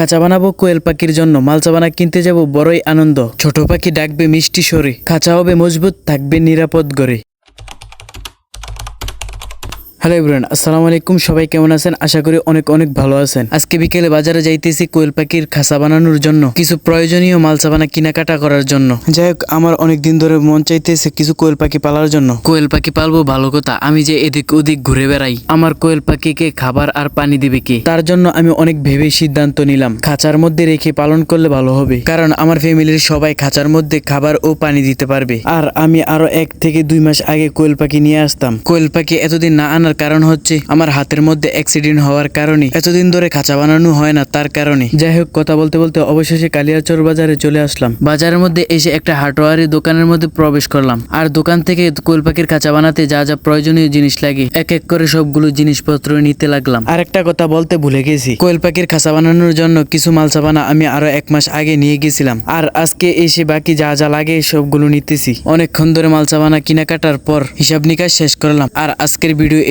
খাঁচা বানাবো, কোয়েল পাখির জন্য মালচা বানা কিনতে যাব, বড়ই আনন্দ। ছোট পাখি ডাকবে মিষ্টি সরে, খাঁচা হবে মজবুত, থাকবে নিরাপদ গড়ে। হ্যালো ইব্রান আসসালামু আলাইকুম। সবাই কেমন আছেন? আশা করি অনেক অনেক ভালো আছেন। আজকে বিকেলে বাজারে যাইতেছি কোয়েল পাখির খাসা বানানোর জন্য, কিছু প্রয়োজনীয় মাল মালসাবানা কেনাকাটা করার জন্য। যাই হোক, আমার অনেক দিন ধরে মন চাইতেছে কিছু কোয়েল পাখি পালার জন্য। কোয়েল পাখি পালবো ভালো কথা, আমি যে এদিক ওদিক ঘুরে বেড়াই, আমার কোয়েল পাখিকে খাবার আর পানি দিবে কে? তার জন্য আমি অনেক ভেবে সিদ্ধান্ত নিলাম, খাঁচার মধ্যে রেখে পালন করলে ভালো হবে। কারণ আমার ফ্যামিলির সবাই খাঁচার মধ্যে খাবার ও পানি দিতে পারবে। আর আমি আরও এক থেকে দুই মাস আগে কোয়েল পাখি নিয়ে আসতাম। কোয়েল পাখি এতদিন না আনার কারণ হচ্ছে আমার হাতের মধ্যে অ্যাক্সিডেন্ট হওয়ার কারণে। এতদিন ধরে খাঁচা বানানো হয় না তার কারণে। যাই হোক, কথা বলতে বলতে অবশেষে কালিয়াচর বাজারে চলে আসলাম। বাজারের মধ্যে এসে একটা হাটওয়ারি দোকানের মধ্যে প্রবেশ করলাম। আর দোকান থেকে কোয়েল পাখির খাঁচা বানাতে যা যা প্রয়োজনীয় জিনিস লাগে, এক এক করে সবগুলো জিনিসপত্র নিতে লাগলাম। আর একটা কথা বলতে ভুলে গেছি কোয়েল পাখির খাঁচা বানানোর জন্য কিছু মালসা বানা আমি আরও এক মাস আগে নিয়ে গেছিলাম। আর আজকে এসে বাকি যা যা লাগে সবগুলো নিতেছি। অনেকক্ষণ ধরে মালসা বানা কেনাকাটার পর হিসাব নিকাশ শেষ করলাম। আর আজকের ভিডিও